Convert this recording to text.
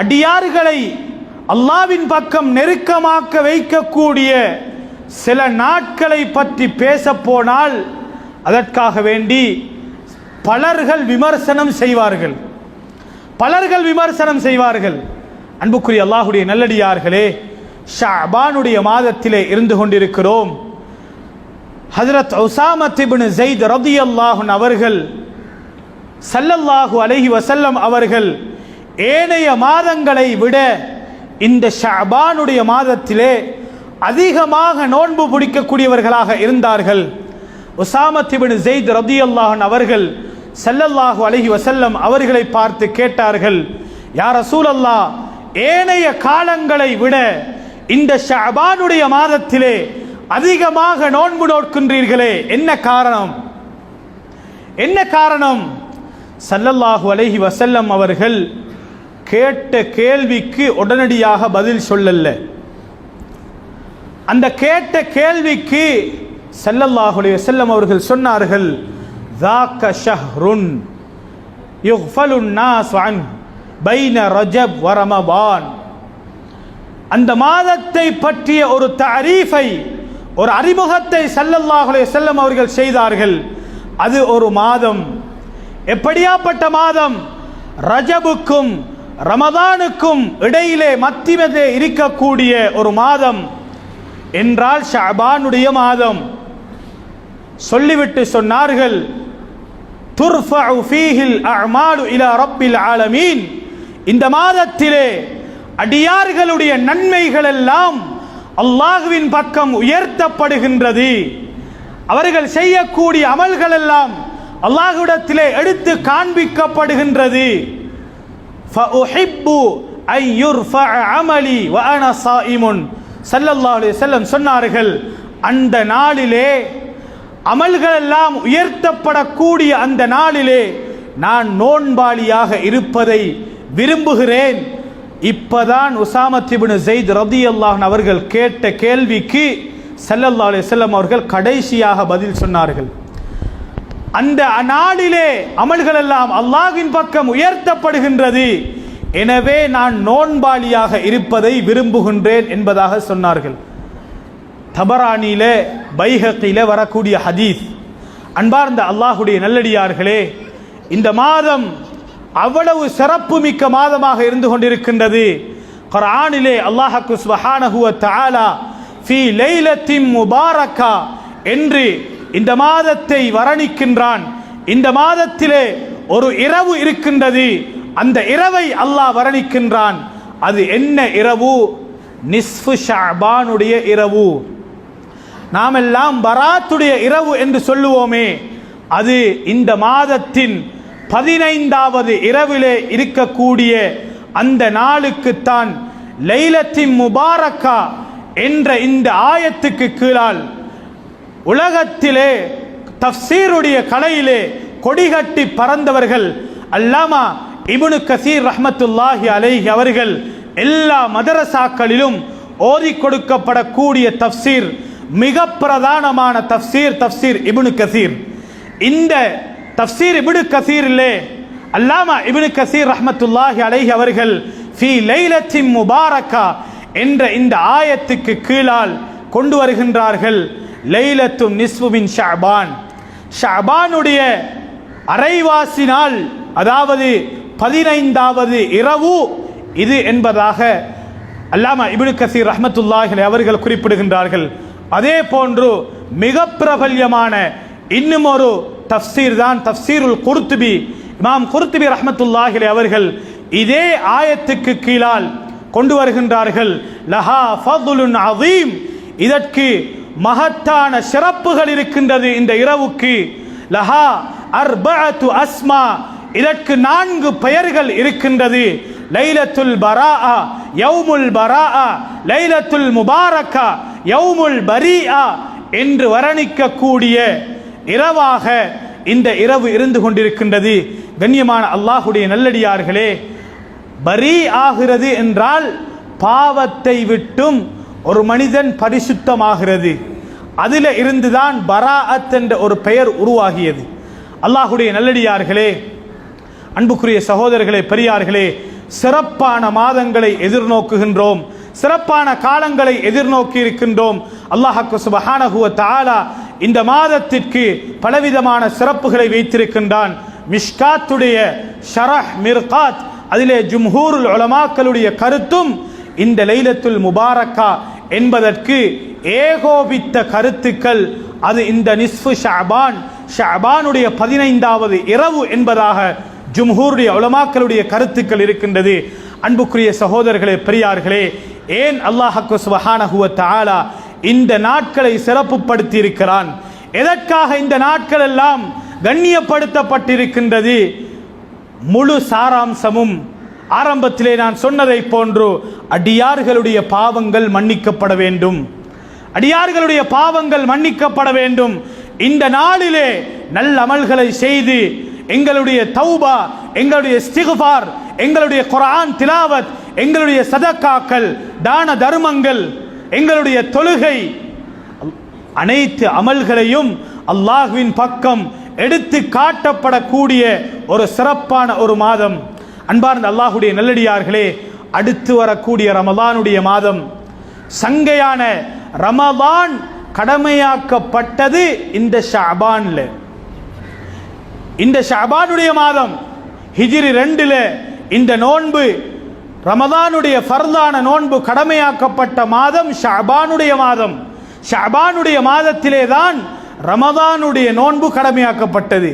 அடியார்களை அல்லாவின் பக்கம் நெருக்கமாக்க வைக்கக்கூடிய சில நாட்களை பற்றி பேச போனால் அதற்காக வேண்டி பலர்கள் விமர்சனம் செய்வார்கள். பலர்கள் விமர்சனம் செய்வார்கள். அன்புக்குரிய அல்லாஹுடைய நல்லடியார்களே ஷாபானுடைய மாதத்திலே இருந்து கொண்டிருக்கிறோம். ஹசரத் உசாமத் ஜெயித் ரதி அல்லாஹுன் அவர்கள் சல்லல்லாஹு அலஹி வசல்லம் அவர்கள் ஏனைய மாதங்களை விட இந்த ஷபானுடைய மாதத்திலே அதிகமாக நோன்பு பிடிக்கக்கூடியவர்களாக இருந்தார்கள். உசாமத்திபின் ஜெயித் ரதி அல்லாஹன் அவர்கள் செல்லல்லாஹு அலைஹி வசல்லம் அவர்களை பார்த்து கேட்டார்கள் யார் ரசூலல்லா ஏனைய காலங்களை விட இந்த ஷபானுடைய மாதத்திலே அதிகமாக நோன்பு நோக்கின்றீர்களே என்ன காரணம்? என்ன காரணம்? சல்லல்லாஹு அலஹி வசல்லம் அவர்கள் கேட்ட கேள்விக்கு உடனடியாக பதில் சொல்லல அந்த கேட்ட கேள்விக்கு சல்லல்லாஹு அலைஹி வஸல்லம் அவர்கள் சொன்னார்கள் ذاك شهر يغفل الناس عنه بين رجب ورمضان அந்த மாதத்தை பற்றிய ஒரு தாரீஃபை ஒரு அறிமுகத்தை சல்லல்லாஹு அலைஹி வஸல்லம் அவர்கள் செய்தார்கள் அது ஒரு மாதம் எப்படியாப்பட்ட மாதம் ரஜபுக்கும் ரமதானுக்கும் இடையிலே மத்தியமதே இருக்கக்கூடிய ஒரு மாதம் என்றால் ஷபானுடைய மாதம். சொல்லிவிட்டு சொன்னார்கள் துர்ஃபஉ ஃபீஹில் அஅமாலு இலா ரப்பில் ஆலமீன். இந்த மாதத்திலே அடியார்களுடைய நன்மைகள் எல்லாம் அல்லாஹுவின் பக்கம் உயர்த்தப்படுகின்றது. அவர்கள் செய்யக்கூடிய அமல்கள் எல்லாம் அல்லாஹுவிடத்திலே எடுத்து காண்பிக்கப்படுகின்றது. ஃபஉஹிப்பு ஐயுர்ஃபா அமலி வ அன சாயிமுன் சல்லல்லாஹு அலைஹி வஸல்லம் சொன்னார்கள் அந்த நாளிலே அமல்கள் எல்லாம் உயர்த்தப்படக்கூடிய அந்த நாளிலே நான் நோன்பாளியாக இருப்பதை விரும்புகிறேன். இப்பதான் உசாமத்திபின் ஜெயித் ரதி அல்லாஹன் அவர்கள் கேட்ட கேள்விக்கு சல்லல்லா அலி செல்லம் அவர்கள் கடைசியாக பதில் சொன்னார்கள். அந்த நாளிலே அமல்கள் எல்லாம் அல்லாஹின் பக்கம் உயர்த்தப்படுகின்றது. எனவே நான் நோன்பாளியாக இருப்பதை விரும்புகின்றேன் என்பதாக சொன்னார்கள். தபரானியிலே பைஹக்கில வரக்கூடிய ஹதீஸ். அன்பார்ந்த அல்லாஹுடைய நல்லடியார்களே இந்த மாதம் அவ்வளவு சிறப்பு மிக்க மாதமாக இருந்து கொண்டிருக்கின்றது. குரானிலே அல்லாஹ்க்கு சுப்ஹானஹு தாலா ஃபி லைலத்தின் முபாரக்கா என்று இந்த மாதத்தை வரணிக்கின்றான். இந்த மாதத்திலே ஒரு இரவு இருக்கின்றது. அந்த இரவை அல்லாஹ் வரணிக்கின்றான். அது என்ன இரவு? நிஸ்ஃபு ஷாபானுடைய இரவு. நாம் எல்லாம் பராத்துடைய இரவு என்று சொல்லுவோமே. அது இந்த மாதத்தின் பதினைந்தாவது இரவிலே இருக்கக்கூடிய அந்த நாளுக்குத்தான் லைலத்தின் முபாரக்கா என்ற இந்த ஆயத்துக்கு கீழால் உலகத்திலே தஃசீருடைய கலையிலே கொடிகட்டி பறந்தவர்கள் அல்லாமா இபுனு கசீர் ரஹ்மத்துல்லாஹி அலைஹி அவர்கள் எல்லா மதரசாக்களிலும் ஓதி கொடுக்கப்படக்கூடிய தஃசீர் மிக பிரதானமான தஃசீர் தஃசீர் இபுனு கசீர். இந்த தஃசீர் இபுனு கசீரிலே அல்லாமா இபுனு கசீர் ரஹமத்துல்லாஹி அலைஹி அவர்கள் ஃபி லைலத்தின் முபாரக்கா என்ற இந்த ஆயத்துக்கு கீழால் கொண்டு வருகின்றார்கள். லைலத்தும் நிஸ்புபின் ஷாபான். ஷாபானுடைய அரைவாசி நாள் அதாவது பதினைந்தாவது இரவு இது என்பதாக அல்லாமா இப்னு கசீர் ரஹமத்துல்லாஹில் அவர்கள் குறிப்பிடுகின்றார்கள். அதே போன்று மிக பிரபல்யமான இன்னும் ஒரு தஃப்சீர் தான் தஃப்சீருல் குர்துபி. இமாம் குர்துபி ரஹமத்துல்லாஹிலே அவர்கள் இதே ஆயத்துக்கு கீழால் கொண்டு வருகின்றார்கள். லஹா ஃபதுலுன் அதீம் இதற்கு மகத்தான சிறப்புகள் இருக்கின்றது இந்த இரவுக்கு. லஹா அர்பஅத்து அஸ்மா. இதற்கு நான்கு பெயர்கள் இருக்கின்றது. லைலத்துல் பராஆ யௌமுல் பராஆ லைலத்துல் முபாரக்கா யௌமுல் பரீஆ என்று வர்ணிக்கக்கூடிய இரவாக இந்த இரவு இருந்து கொண்டிருக்கின்றது. கண்ணியமான அல்லாஹுடைய நல்லடியார்களே பரி ஆகிறது என்றால் பாவத்தை விட்டும் ஒரு மனிதன் பரிசுத்தமாகிறது. அதில் இருந்துதான் பராஅத் என்ற ஒரு பெயர் உருவாகியது. அல்லாஹுடைய நல்லடியார்களே அன்புக்குரிய சகோதரர்களே பெரியார்களே சிறப்பான மாதங்களை எதிர்நோக்குகின்றோம். சிறப்பான காலங்களை எதிர்நோக்கி இருக்கின்றோம் அல்லாஹாக்கு சுபஹானகுவ தாலா இந்த மாதத்திற்கு பலவிதமான சிறப்புகளை வைத்திருக்கின்றான். மிஷ்காத்துடைய ஷரஹ் மிர்காத் அதிலே ஜும்ஹூருல் உலமாக்களுடைய கருத்தும் இந்த லைலத்துல் முபாரக்கா என்பதற்கு ஏகோபித்த கருத்துக்கள். அது இந்த நிஸ்ஃபு ஷாபான். ஷாபானுடைய பதினைந்தாவது இரவு என்பதாக ஜும்ஹூருடைய உலமாக்களுடைய கருத்துக்கள் இருக்கின்றது. அன்புக்குரிய சகோதரர்களே பெரியார்களே ஏன் அல்லாஹக்கு சுபஹானஹு வ இந்த நாட்களை சிறப்புப்படுத்தி இருக்கிறான் எதற்காக இந்த நாட்கள் எல்லாம் கண்ணியப்படுத்தப்பட்டிருக்கின்றது? முழு சாராம்சமும் ஆரம்பத்திலே நான் சொன்னதை போன்று அடியார்களுடைய பாவங்கள் மன்னிக்கப்பட வேண்டும். அடியார்களுடைய பாவங்கள் மன்னிக்கப்பட வேண்டும். இந்த நாளிலே நல்ல அமல்களை செய்து எங்களுடைய தௌபா எங்களுடைய ஸ்திகுபார் எங்களுடைய குரான் திலாவத் எங்களுடைய சதக்காக்கள் தான தர்மங்கள் எங்களுடைய தொழுகை அனைத்து அமல்களையும் அல்லாஹுவின் பக்கம் எடுத்து காட்டப்படக்கூடிய ஒரு சிறப்பான ஒரு மாதம். அன்பார்ந்த அல்லாஹுடைய நல்லடியார்களே அடுத்து வரக்கூடிய ரமதானுடைய மாதம் சங்கையான ரமதான் கடமையாக்கப்பட்டது இந்த ஷாபான்ல. இந்த ஷாபானுடைய மாதம் ஹிஜிரி ரெண்டுல இந்த நோன்பு ரமதானுடைய ஃபர்தான நோன்பு கடமையாக்கப்பட்ட மாதம் ஷாபானுடைய மாதம். ஷாபானுடைய மாதத்திலே தான் ரமதானுடைய நோன்பு கடமையாக்கப்பட்டது.